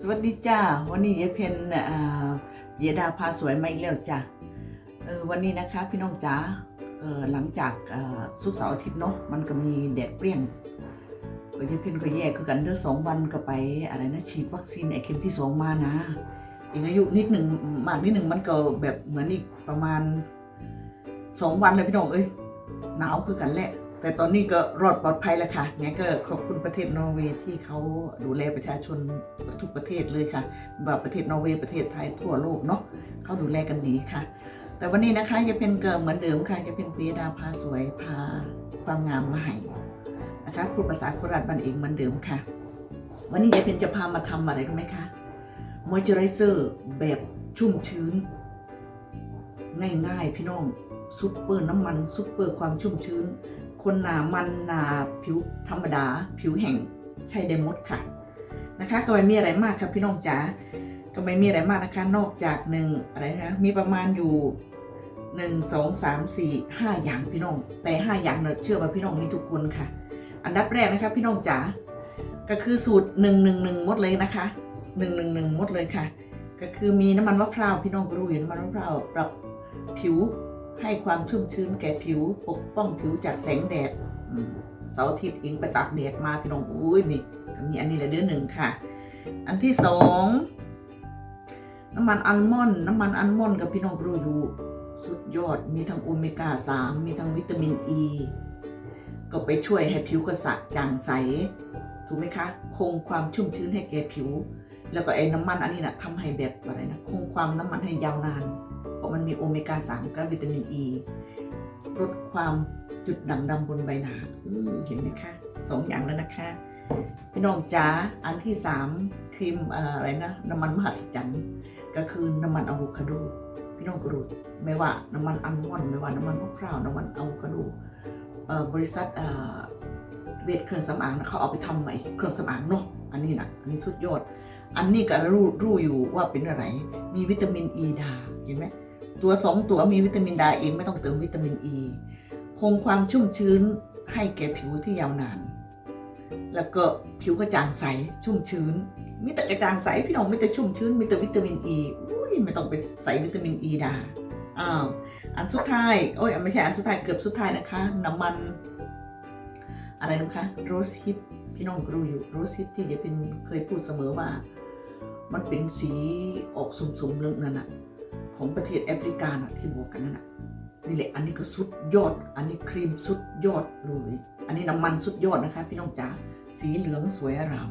สวัสดีจ้า วันนี้ยายเพนอ่าเยดาพาสวยมาอีกแล้วจ้ะเออวันนี้นะคะพี่น้องจ๋าเออหลังจากอ่อสุกเสาร์อาทิตย์เนาะมันก็มีแดดเปรี้ยงก็ยายเพนก็แย่คือกันเด้อสองวันก็ไปอะไรนะฉีดวัคซีนไอเข็มที่สองมานะอีกอายุนิดหนึ่งมากนิดหนึ่งมันก็แบบเหมือนอีกประมาณสองวันเลยพี่น้องเอ้ยหนาวคือกันแหละ แต่ตอนนี้ก็รอดปลอดภัยแล้วค่ะงั้นก็ขอบคุณประเทศนอร์เวย์ที่เขาดูแลประชาชนทุกประเทศเลยค่ะแบบประเทศนอร์เวย์ประเทศไทยทั่วโลกเนาะเขาดูแลกันดีค่ะ แต่วันนี้นะคะจะเป็นเกิมเหมือนเดิมค่ะจะเป็นปีดาพาสวยพาความงามมาให้นะคะพูดภาษาโคราชบันเองเหมือนเดิมค่ะ วันนี้ยายเป็นจะพามาทำอะไรรู้ไหมคะมอยเจอไรเซอร์แบบชุ่มชื้น ง่ายๆ พี่น้องซุปเปอร์น้ำมันซุปเปอร์ความชุ่มชื้น คนหนามันหนาผิวธรรมดา ผิวแห้งใช้ไดมดค่ะนะคะ ก็ไม่มีอะไรมากครับพี่น้องจ๋าก็ไม่มีอะไรมากนะคะนอกจากหนึ่งอะไรนะมีประมาณอยู่หนึ่งสองสามสี่ห้าอย่างพี่น้อง แต่ห้าอย่างเนี่ยเชื่อว่าพี่น้องมีทุกคนค่ะ อันดับแรกนะคะพี่น้องจ๋าก็คือสูตรหนึ่งหนึ่งหนึ่งมดเลยนะคะหนึ่งหนึ่งหนึ่งมดเลยค่ะ ก็คือมีน้ำมันมะพร้าวพี่น้องก็รู้อยู่น้ำมันมะพร้าวปรับผิว ให้ความชุ่มชื้นแก่ผิวปกป้องผิวจากแสงแดดเสาร์อาทิตย์อิงไปตากแดดมาพี่น้องอุ้ยนี่ก็มีอันนี้แหละเดือนหนึ่งค่ะ อันที่สองน้ำมันอัลมอนด์น้ำมันอัลมอนด์กับพี่น้องรู้อยู่สุดยอดมีทั้งโอเมก้า3มีทั้งวิตามินอ e, ีก็ไปช่วยให้ผิวกระสับจางใส ถูกไหมคะ คงความชุ่มชื้นให้แก่ผิว แล้วก็ไอ้น้ำมันอันนี้นะทำให้แบบอะไรนะ คงความน้ำมันให้ยาวนาน เพราะมันมีโอเมก้า3กับวิตามินอ e, ีลดความจุดด่างดำบนใบหน้าเห็นไหมคะสองอย่างแล้วนะคะพี่น้องจ๋าอันที่สามครีมอะไรนะน้ำมันมหัศจรรย์ก็คือน้ำมันอะโวคาโดพี่น้องก็รู้ไม่ว่าน้ำมันอัลมอนด์ไม่ว่าน้ำมันมะพร้าวน้ำมันอะโวคาโดบริษัทเวทเครื่องสำอางเขาเอาไปทำใหม่เครื่องสำอางเนาะอันนี้นะอันนี้ทุดยอด อันนี้ก็รู้รู้อยู่ว่าเป็นอะไร มีวิตามินอีดาเห็นไหม ตัวสองตัวมีวิตามินดาเองไม่ต้องเติมวิตามินอีคงความชุ่มชื้นให้แก่ผิวที่ยาวนาน แล้วก็ผิวกระจ่างใสชุ่มชื้นมีแต่กระจ่างใสพี่น้องมีแต่ชุ่มชื้นมีแต่วิตามินอีอุ้ยไม่ต้องไปใส่วิตามินอีดาอ้าวอันสุดท้ายโอ้ยไม่ใช่อันสุดท้ายเกือบสุดท้ายนะคะ น้ำมัน อะไรนะคะโรสฮิปพี่น้องรู้อยู่โรสฮิปที่จะเป็นเคยพูดเสมอว่า มันเป็นสีออกสมๆเรื่องนั้นอะ ของประเทศแอฟริกานะที่บอกกันนั่นะนี่แหละอันนี้ก็สุดยอด อันนี้ครีมสุดยอดเลยอันนี้น้ำมันสุดยอดนะคะ พี่น้องจ๋าสีเหลืองสวยอาราม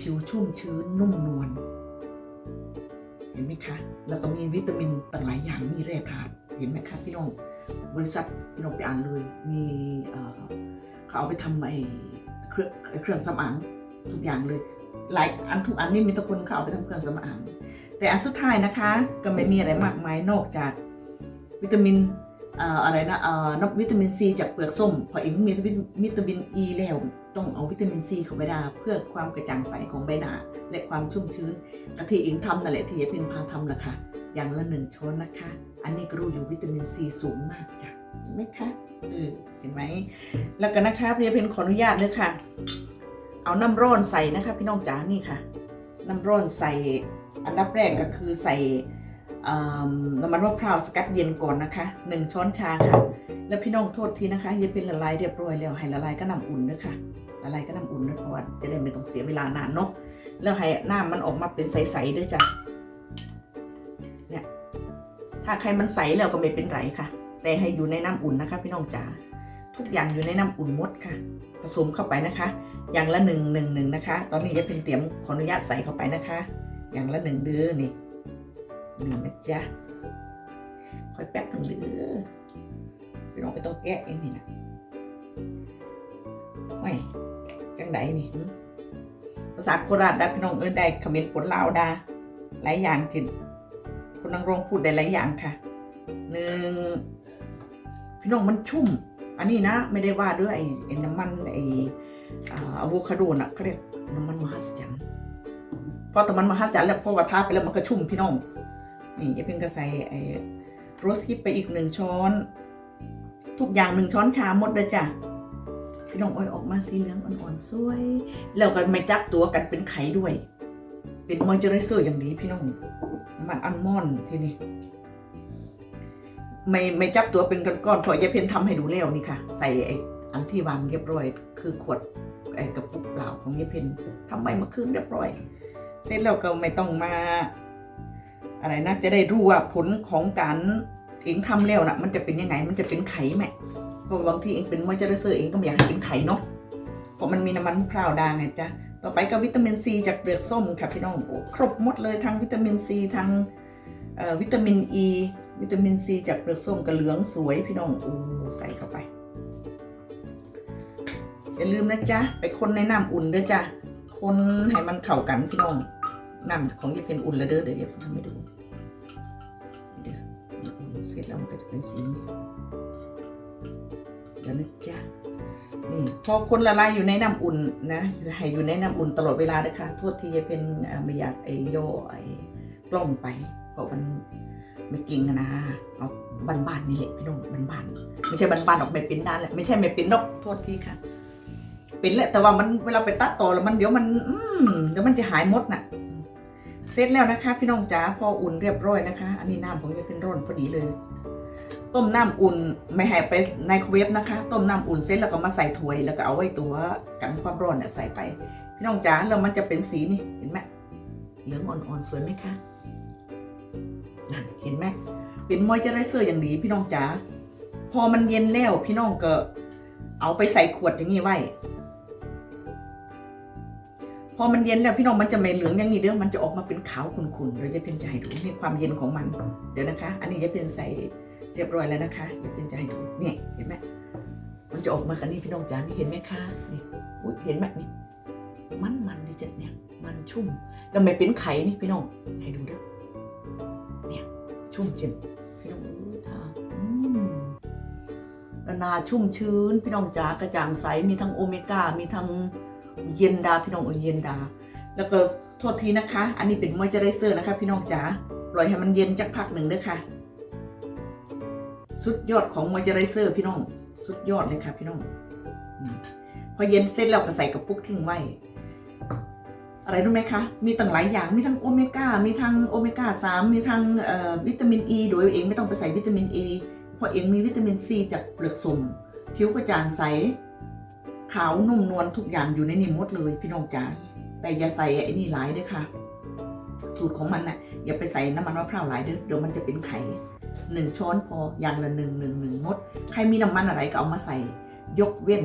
ผิวชุ่มชื้นนุ่มนวลเห็นไหมคะ แล้วก็มีวิตามินต่างหลายอย่างมีแร่ธาตุเห็นไหมคะพี่น้องบริษัทพี่น้องไปอ่านเลย มีเขาเอาไปทำไอ้เครื่องเครื่องสำอางทุกอย่างเลย หลายอันทุกอันนี่มีตะคนเขาเอาไปทำเครื่องสำอาง แต่อันสุดท้ายนะคะ ก็ไม่มีอะไรมากมายนอกจากวิตามินอะไรนะนับวิตามินซีจากเปลือกส้ม พอเองมีวิตามินอีแล้ว ต้องเอาวิตามินซีเข้าไปดาเพื่อความกระจ่างใสของใบหน้าและความชุ่มชื้นกะที่เองทำนั่นแหละที่จะเป็นพาทำนะคะอย่างละหนึ่งช้อนนะคะ อันนี้ก็รู้อยู่วิตามินซีสูงมากจ้ะเห็นไหมคะเออเห็นไหมแล้วก็นะคะพี่เพนขออนุญาตเลยค่ะ เอาน้ำร้อนใส่นะคะ พี่น้องจ๋านี่ค่ะ น้ำร้อนใส่ อันดับแรกก็คือใส่น้ำมันมะพร้าวสกัดเย็นก่อนนะคะหนึ่งช้อนชาค่ะ แล้วพี่น้องโทษทีนะคะอย่าเป็นละลายเรียบร้อยแล้วให้ละลายก็น้ำอุ่นด้วยค่ะละลายก็น้ำอุ่นด้วยเพราะว่าจะได้ไม่ต้องเสียเวลานานเนาะแล้วให้น้ำมันออกมาเป็นใสๆด้วยจ้ะเนี่ยถ้าใครมันใสแล้วก็ไม่เป็นไรค่ะ แต่ให้อยู่ในน้ำอุ่นนะคะ พี่น้องจ๋าทุกอย่างอยู่ในน้ำอุ่นหมดค่ะ ผสมเข้าไปนะคะ อย่างละหนึ่งหนึ่งหนึ่งนะคะ ตอนนี้จะเป็นเตรียมขออนุญาตใส่เข้าไปนะคะ อย่างละหนึ่งเดือนนี่หนึ่งนะจ๊ะค่อยแป๊บถึงเดือพี่น้องไม่ต้องแกะเองนี่นะไม่จังไดนี่ ภาษาโคราชได้พี่น้องเอ้ยได้คอมเมนต์ผลลาวดาหลายอย่างจินคุณนังรงพูดได้หลายอย่างค่ะหนึ่งพี่น้องมันชุ่ม อันนี้นะ ไม่ได้ว่าด้วยไอ้น้ำมันไอ้อ่าอะโวคาโดน่ะเขาเรียกน้ำมันมหัศจรรย์ พอแต่มันมาหัศจรรย์แล้วพอว่าทาไปแล้วมันก็ชุ่มพี่น้อง นี่ยายเพ็ญก็ใส่ไอ้โรสฮิปไปอีกหนึ่งช้อน ทุกอย่างหนึ่งช้อนชาหมดเลยจ้ะพี่น้องอ้อยออกมาสีเหลืองอ่อนๆสวย แล้วก็ไม่จับตัวกันเป็นไข่ด้วย เป็นมอยเจอไรเซอร์อย่างดีพี่น้องน้ำมันอัลมอนด์ที่นี่ไม่ไม่จับตัวเป็นก้อนๆเพราะยายเพนทำให้ดูแล้วนี่ค่ะ ใส่ไอ้อันที่วางเรียบร้อย คือขวดไอ้กระปุกเปล่าของยายเพนทำไว้เมื่อคืนเรียบร้อย เสร็จแล้วก็ไม่ต้องมาอะไรนะจะได้รู้ว่าผลของการเองทำแล้วนะมันจะเป็นยังไง มันจะเป็นไข่ไหมเพราะบางทีเองเป็นมอยเจอไรเซอร์เองก็ไม่อยากให้เป็นไข่เนาะเพราะมันมีน้ำมันพร้าวดางไงจ๊ะต่อไปก็วิตามินซีจากเปลือกส้มค่ะพี่น้องโอ้ครบหมดเลยทั้งวิตามินซีทั้งวิตามินอ e, ีวิตามินซีจากเปลือกส้มกับเหลืองสวยพี่น้องโอ้ใส่เข้าไปอย่าลืมนะจ๊ะไปคนในน้ำอุ่นด้อจ้ะ คนให้มันเข้ากันพี่น้องน้ำของยี่เป็นอุ่นแล้วเด้อเดี๋ยวเดี๋ยวทำให้ดูเดี๋ยวเสร็จแล้วมันก็จะเป็นสีนี้เดี๋ยวนะจ๊ะนี่พอคนละลายอยู่ในน้ำอุ่นนะให้อยู่ในน้ำอุ่นตลอดเวลานะคะโทษที่จะเป็นไม่อยากไอโยไอกล้องไปเพราะมันไม่กิ่งนะเอาบ้านๆนี่แหละพี่น้องบ้านๆไม่ใช่บ้านๆออกไม่เป็นด้านแหละไม่ใช่ไม่เป็นหรอกโทษทีค่ะ เป็นแหละแต่ว่ามันเวลาไปตัดต่อแล้วมันเดี๋ยวมัน อืมเดี๋ยวมันจะหายหมดน่ะ เสร็จแล้วนะคะ พี่น้องจ๋าพออุ่นเรียบร้อยนะคะ อันนี้น้ำผมจะเป็นร้อนพอดีเลย ต้มน้ำอุ่นไม่ให้ไปไมโครเวฟนะคะ ต้มน้ำอุ่นเสร็จแล้วก็มาใส่ถ้วย แล้วก็เอาไว้ตัวกันความร้อนเนี่ยใส่ไป พี่น้องจ๋าแล้วมันจะเป็นสีนี่เห็นไหมเหลืองอ่อนๆสวยไหมคะนั่นเห็นไหมเป็นมอยเจอไรเซอร์อย่างดีพี่น้องจ๋าพอมันเย็นแล้วพี่น้องก็เอาไปใส่ขวดอย่างนี้ไว้ พอมันเย็นแล้วพี่น้องมันจะไม่เหลืองอย่างนี้เด้อมันจะออกมาเป็นขาวขุ่นๆเราจะเป็นใจให้ดูในความเย็นของมัน เดี๋ยวนะคะ อันนี้จะเป็นใส่เรียบร้อยแล้วนะคะอย่าเป็นใจให้ดูเนี่ยเห็นไหมมันจะออกมากันนี่พี่น้องจ๋านี่เห็นไหมคะนี่อุ้ยเห็นไหมนี่มันมันดิจัดเนี่ยมันชุ่มแล้วไม่เป็นไข่นี่พี่น้องให้ดูเด้อเนี่ยชุ่มจริงพี่น้องอู้ทาอืมนานาชุ่มชื้น พี่น้องจ๋ากระจ่างใสมีทั้งโอเมก้ามีทั้ง เย็นดาพี่น้องเออเย็นดา แล้วก็โทษทีนะคะ อันนี้เป็นมอยเจอไรเซอร์นะคะ พี่น้องจ๋าปล่อยให้มันเย็นจักพักหนึ่งเด้อค่ะ สุดยอดของมอยเจอไรเซอร์พี่น้อง สุดยอดเลยค่ะ พี่น้องพอเย็นเสร็จแล้วก็ใส่กระปุกทิ้งไว้อะไรรู้ไหมคะ มีตั้งหลายอย่าง มีทั้งโอเมก้า มีทั้งโอเมก้าสามมีทั้งวิตามินอ e, ีโดยเองไม่ต้องไปใส่วิตามินอ e, ีเพราะเองมีวิตามินซีจากเปลือกส้มผิวกระจ่างใส ขาวนุ่มนวลทุกอย่างอยู่ในนี้หมดเลย พี่น้องจ๋าแต่อย่าใส่ไอ้นี่หลายเด้วยค่ะ สูตรของมันน่ะ อย่าไปใส่น้ำมันมะพร้าวหลายเด้อเดี๋ยวมันจะเป็นไข่หนึ่งช้อนพออย่างละหนึ่งหนึ่งหนึ่งมดใครมีน้ำมันอะไรก็เอามาใส่ ยกเว้น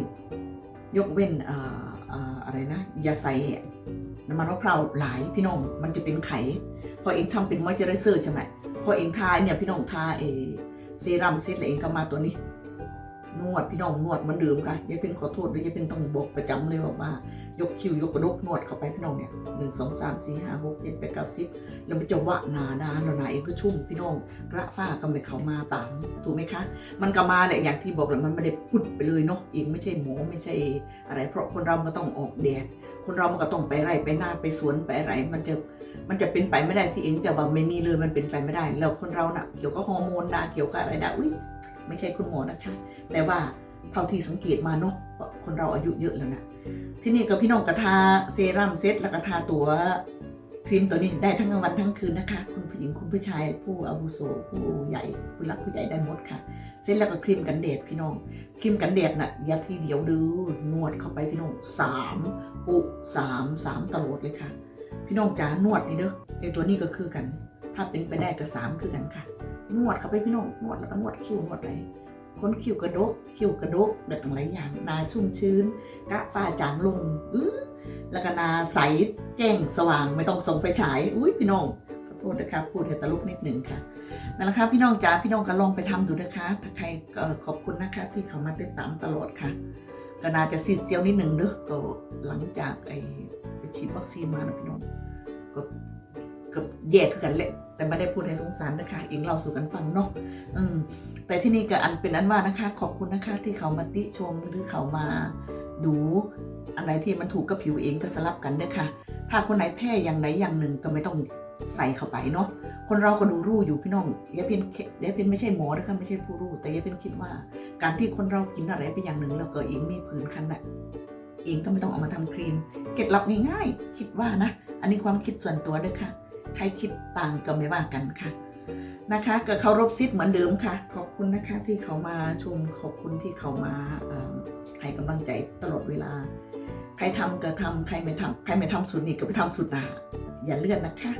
ยกเว้นอ่อเอ่ออะไรนะ อย่าใส่น้ำมันมะพร้าวหลายพี่น้องมันจะเป็นไข่พอเองทำเป็นมอยเจอไรเซอร์ใช่ไหมพอเองทาเนี่ยพี่น้องทาเอเซรั่มเสร็จแล้วเองก็มาตัวนี้ นวดพี่น้องนวดเหมือนเดิมค่ะยายเป็นขอโทษด้วยยายเป็นต้องบอกประจำเลยว่าว่ายกคิ้วยกกระดกนวดเข้าไปพี่น้องเนี่ยหนึ่งสองสามสี่ห้าหกเจ็ดแปดเก้าสิบแล้วมันจะวะนาดานแล้วหนาเองก็ชุ่มพี่น้องกระฝ้าก็ไม่เข้ามาตามถูกไหมคะ มันก็มาแหละอย่างที่บอกแหละมันไม่ได้พุดไปเลยเนาะเองไม่ใช่หมอไม่ใช่อะไร เพราะคนเรามันต้องออกแดด คนเรามันก็ต้องไปไร่ไปนาไปสวนไปอะไรมันจะมันจะเป็นไปไม่ได้ที่เองจะว่าไม่มีเลยมันเป็นไปไม่ได้ แล้วคนเราน่ะเกี่ยวกับฮอร์โมนนะเกี่ยวกับอะไรนะอุ้ย ไม่ใช่คุณหมอนะคะ แต่ว่าเท่าที่สังเกตมาเนาะคนเราอายุเยอะแล้วนะที่นี่ก็พี่น้องกระทาเซรั่มเซตแล้วก็ทาตัวครีมตัวนี้ได้ทั้งกลางวันทั้งคืนนะคะ คุณผู้หญิงคุณผู้ชาย ผู้อาวุโสผู้ใหญ่ผู้รักผู้ใหญ่ได้หมดค่ะ เสร็จแล้วก็ครีมกันแดดพี่น้องครีมกันแดดน่ะย่าทีเดียวดื้อนวดเข้าไปพี่น้องสามปุสามสามตลอดเลยค่ะ พี่น้องจ๋านวดนี่เด้อไอตัวนี้ก็คือกัน ถ้าเป็นไปได้ก็สามคือกันค่ะ นวดเขาไปพี่น้องนวดแล้วก็นวดคิ้วนวดอะไรค้นคิ้วกระดกคิ้วกระดกเด็ดต่างหลายอย่างนาชุ่มชื้นกระฝ้าจางลงอื้อแล้วก็นาใสแจ้งสว่างไม่ต้องส่งไฟฉายอุ้ยพี่น้องขอโทษนะครับพูดให้ตลกนิดหนึ่งค่ะนั่นแหละครับพี่น้องจ๋าพี่น้องก็ลองไปทำดูนะคะ ถ้าใครขอบคุณนะคะ ที่เขามาติดตามตลอดค่ะ ก็น่าจะซีดเซียวนิดหนึ่งเด้อก็หลังจากไอไปฉีดวัคซีนมานะพี่น้องก็ เกือบแย่คือกันแหละแต่ไม่ได้พูดให้สงสารนะคะเองเราสู่กันฟังเนาะอืมแต่ที่นี่ก็อันเป็นอันว่านะคะ ขอบคุณนะคะที่เขามาติชมหรือเขามาดูอะไรที่มันถูกกับผิวเองก็สลับกันเด้อค่ะ ถ้าคนไหนแพ้อย่างใดอย่างหนึ่งก็ไม่ต้องใส่เข้าไปเนาะ คนเราก็ดูรู้อยู่พี่น้องยายเพ็ญยายเพ็ญไม่ใช่หมอนะคะไม่ใช่ผู้รู้ แต่ยายเพ็ญคิดว่า การที่คนเรากินอะไรไปอย่างหนึ่งแล้วก็เองมีผื่นคันน่ะเองก็ไม่ต้องเอามาทำครีม เก็ดลับง่ายๆคิดว่านะ อันนี้ความคิดส่วนตัวด้วยค่ะ ใครคิดต่างก็ไม่ว่ากันค่ะนะคะก็เคารพซิดเหมือนเดิมค่ะ ขอบคุณนะคะที่เขามาชมขอบคุณที่เขามาให้กำลังใจตลอดเวลา ใครทำก็ทำใครไม่ทำใครไม่ทำสูตรนี้ก็ไปทำสูตรหนาอย่าเลื่อนนะคะ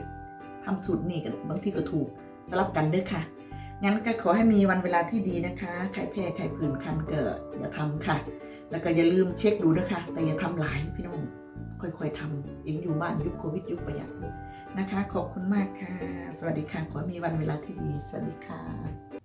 ทำสูตรนี้กับางที่ก็ถูกสลับกันเด้อค่ะงั้นก็ขอให้มีวันเวลาที่ดีนะคะ ใครแพ้ใครผื่นคันเก็อย่าทำค่ะ แล้วก็อย่าลืมเช็คดูนะคะ แต่อย่าทำหลายพี่น้อง ค่อยๆทำเองอยู่บ้านยุคโควิดยุคประหยัดนะคะ ขอบคุณมากค่ะ สวัสดีค่ะ ขอให้มีวันเวลาที่ดี สวัสดีค่ะ